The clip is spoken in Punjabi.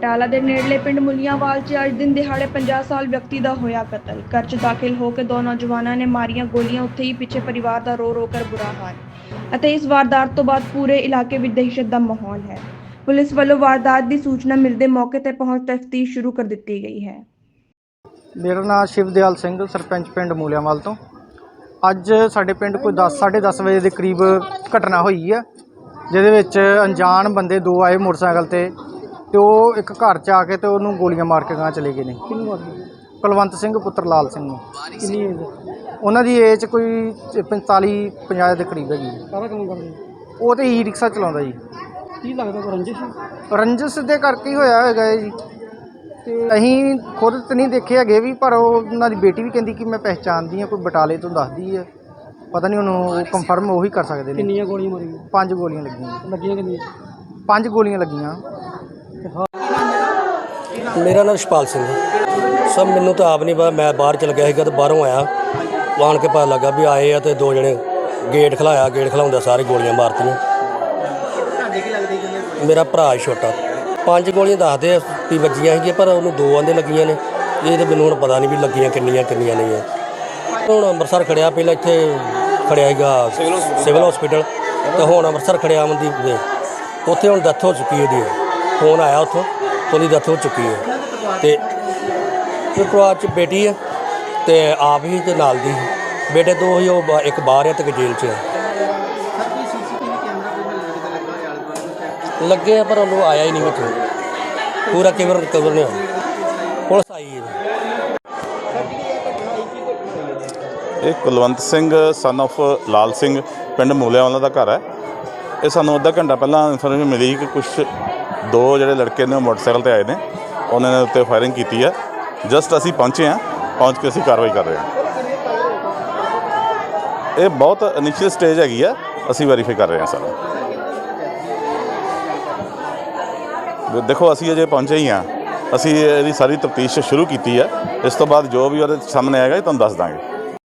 ਬਟਾਲਾ ਦੇ ਨੇੜਲੇ ਪਿੰਡ ਮੁੱਲੀਆਂਵਾਲ 'ਚ ਅੱਜ ਦਿਨ ਦਿਹਾੜੇ 50 ਸਾਲ ਵਿਅਕਤੀ ਦਾ ਹੋਇਆ ਕਤਲ। ਘਰ 'ਚ ਦਾਖਲ ਹੋ ਕੇ ਦੋ ਨੌਜਵਾਨਾਂ ਨੇ ਮਾਰੀਆਂ ਗੋਲੀਆਂ, ਉੱਥੇ ਹੀ ਪਿੱਛੇ ਪਰਿਵਾਰ ਦਾ ਰੋ ਰੋ ਕਰ ਬੁਰਾ ਹਾਲ। ਅਤੇ ਇਸ ਵਾਰਦਾਤ ਤੋਂ ਬਾਅਦ ਪੂਰੇ ਇਲਾਕੇ ਵਿੱਚ ਦਹਿਸ਼ਤ ਦਾ ਮਾਹੌਲ ਹੈ। ਪੁਲਿਸ ਵੱਲੋਂ ਵਾਰਦਾਤ ਦੀ ਸੂਚਨਾ ਮਿਲਦੇ ਮੌਕੇ ਤੇ ਪਹੁੰਚ ਤਫਤੀਸ਼ ਸ਼ੁਰੂ ਕਰ ਦਿੱਤੀ ਗਈ ਹੈ। ਮੇਰਾ ਨਾਮ ਸ਼ਿਵਦਿਆਲ ਸਿੰਘ, ਸਰਪੰਚ ਪਿੰਡ ਮੂਲਿਆਂਵਾਲ ਤੋਂ। ਅੱਜ ਸਾਡੇ ਪਿੰਡ ਕੋਈ 10 10:30 ਵਜੇ ਦੇ ਕਰੀਬ ਘਟਨਾ ਹੋਈ ਹੈ, ਜਿਹਦੇ ਵਿੱਚ ਅਣਜਾਣ ਬੰਦੇ ਦੋ ਆਏ ਮੋਟਰਸਾਈਕਲ ਤੇ। ਤੇ ਉਹ ਇੱਕ ਘਰ 'ਚ ਆ ਕੇ ਤੇ ਉਹਨੂੰ ਗੋਲੀਆਂ ਮਾਰ ਕੇ ਗਾਂ ਚਲੇ ਗਏ ਨੇ। ਕਿਹਨੂੰ ਮਾਰੀ ਕੁਲਵੰਤ ਸਿੰਘ ਪੁੱਤਰ ਲਾਲ ਸਿੰਘ ਨੂੰ। ਕਿੰਨੀ ਏਜ ਉਹਨਾਂ ਦੀ ਏਜ ਕੋਈ 45 50 ਦੇ ਕਰੀਬ ਹੈਗੀ। ਸਾਰਾ ਕੰਮ ਕਰਦੇ ਉਹ ਤੇ ਈ ਰਿਕਸ਼ਾ ਚਲਾਉਂਦਾ ਜੀ। ਕੀ ਲੱਗਦਾ ਕੋਈ ਰੰਜਿਸ਼? ਸੀ? ਰੰਜਸ ਦੇ ਕਰਕੇ ਹੀ ਹੋਇਆ ਹੈਗਾ ਇਹ ਜੀ। ਤੇ ਅਸੀਂ ਖੁਦ ਤੇ ਨਹੀਂ ਦੇਖੇ ਹੈਗੇ ਵੀ ਪਰ ਉਹ ਉਹਨਾਂ ਦੀ ਬੇਟੀ ਵੀ ਕਹਿੰਦੀ ਕਿ ਮੈਂ ਪਹਿਚਾਣਦੀ ਹਾਂ ਕੋਈ ਬਟਾਲੇ ਤੋਂ ਦੱਸਦੀ ਹੈ। ਪਤਾ ਨਹੀਂ ਉਹਨੂੰ ਕੰਫਰਮ ਉਹੀ ਕਰ ਸਕਦੇ ਨੇ। ਕਿੰਨੀਆਂ ਗੋਲੀਆਂ ਮਾਰੀਆਂ? ਪੰਜ ਗੋਲੀਆਂ ਲੱਗੀਆਂ। ਲੱਗੀਆਂ ਕਿੰਨੀਆਂ? ਪੰਜ ਗੋਲੀਆਂ ਲੱਗੀਆਂ। ਮੇਰਾ ਨਾਮ ਸ਼ਪਾਲ ਸਿੰਘ ਹੈ। ਸਭ ਮੈਨੂੰ ਤਾਂ ਆਪ ਨਹੀਂ ਪਤਾ, ਮੈਂ ਬਾਹਰ ਚਲ ਗਿਆ ਸੀਗਾ ਤੇ ਬਾਹਰੋਂ ਆਇਆ। ਆਣ ਕੇ ਪਤਾ ਲੱਗਾ ਵੀ ਆਏ ਆ ਤੇ ਦੋ ਜਣੇ ਗੇਟ ਖਲਾਇਆ, ਗੇਟ ਖਲਾਉਂਦਾ ਸਾਰੇ ਗੋਲੀਆਂ ਮਾਰਤੀਆਂ। ਮੇਰਾ ਭਰਾ ਛੋਟਾ। ਪੰਜ ਗੋਲੀਆਂ ਦੱਸਦੇ ਆ ਵੀ ਵੱਜੀਆਂ ਸੀਗੀਆਂ, ਪਰ ਉਹਨੂੰ ਦੋ ਆਂਦੇ ਲੱਗੀਆਂ ਨੇ। ਇਹ ਤੇ ਮੈਨੂੰ ਹੁਣ ਪਤਾ ਨਹੀਂ ਵੀ ਲੱਗੀਆਂ ਕਿੰਨੀਆਂ ਕਿੰਨੀਆਂ ਨਹੀਂ ਆ। ਹੁਣ ਅੰਮ੍ਰਿਤਸਰ ਖੜਿਆ, ਪਹਿਲਾਂ ਇੱਥੇ ਖੜਿਆ ਸੀਗਾ ਸਿਵਲ ਹਸਪੀਟਲ। ਤੇ ਹੁਣ ਅੰਮ੍ਰਿਤਸਰ ਖੜਿਆ ਅਮਨਦੀਪ ਦੇ ਉੱਥੇ ਹੁਣ ਡੈਥ ਹੋ ਚੁੱਕੀ ਹੈ ਉਹਦੀ। ਫੋਨ ਆਇਆ ਉੱਥੋਂ ਉਹਦੀ ਡੈਥ ਹੋ ਚੁੱਕੀ ਹੈ। ਤੇ ਤੇ ਪਰਿਵਾਰ ਚ ਬੇਟੀ ਹੈ, ਤੇ ਆਪ ਹੀ ਤੇ ਨਾਲ ਦੀ। ਬੇਟੇ ਦੋ ਹੀ, ਉਹ ਬਾ- ਇੱਕ ਬਾਹਰ ਹੈ ਤੇ ਇੱਕ ਜੇਲ੍ਹ 'ਚ ਹੈ। ਲੱਗੇ ਆ, ਪਰ ਉਹਨੂੰ ਆਇਆ ਹੀ ਨਹੀਂ ਵਿੱਚ ਪੂਰਾ ਕਵਰ ਕਵਰ ਨਹੀਂ ਹੋਇਆ ਪੁਲਿਸ ਆਈ ਹੈ। ਇਹ ਕੁਲਵੰਤ ਸਿੰਘ ਸਨ of ਲਾਲ ਸਿੰਘ, ਪਿੰਡ ਮੂਲਿਆਂਵਾਲਾ ਦਾ ਘਰ ਹੈ। ਇਹ ਸਾਨੂੰ ਅੱਧਾ ਘੰਟਾ ਪਹਿਲਾਂ ਇਨਫੋਰਮੇਸ਼ਨ ਮਿਲੀ ਕਿ ਕੁਝ ਦੋ ਜਿਹੜੇ ਲੜਕੇ ਨੇ ਉਹ ਮੋਟਰਸਾਈਕਲ ਤੇ ਆਏ ਨੇ। ਉਹਨਾਂ ਨੇ ਉੱਤੇ ਫਾਇਰਿੰਗ ਕੀਤੀ ਹੈ। ਜਸਟ ਅਸੀਂ ਪਹੁੰਚੇ ਹਾਂ। ਪਹੁੰਚ ਕੇ ਅਸੀਂ ਕਾਰਵਾਈ ਕਰ ਰਹੇ ਹਾਂ। ਇਹ ਬਹੁਤ ਇਨੀਸ਼ੀਅਲ ਸਟੇਜ ਹੈਗੀ ਆ। ਅਸੀਂ ਵੈਰੀਫਾਈ ਕਰ ਰਹੇ ਹਾਂ ਸਰ ਦੇਖੋ, ਅਸੀਂ ਅਜੇ ਪਹੁੰਚੇ ਹੀ ਹਾਂ। ਅਸੀਂ ਇਹਦੀ ਸਾਰੀ ਤਫਤੀਸ਼ ਸ਼ੁਰੂ ਕੀਤੀ ਹੈ। ਇਸ ਤੋਂ ਬਾਅਦ ਜੋ ਵੀ ਉਹਦੇ ਸਾਹਮਣੇ ਆਏਗਾ, ਇਹ ਤੁਹਾਨੂੰ ਦੱਸ ਦਾਂਗੇ।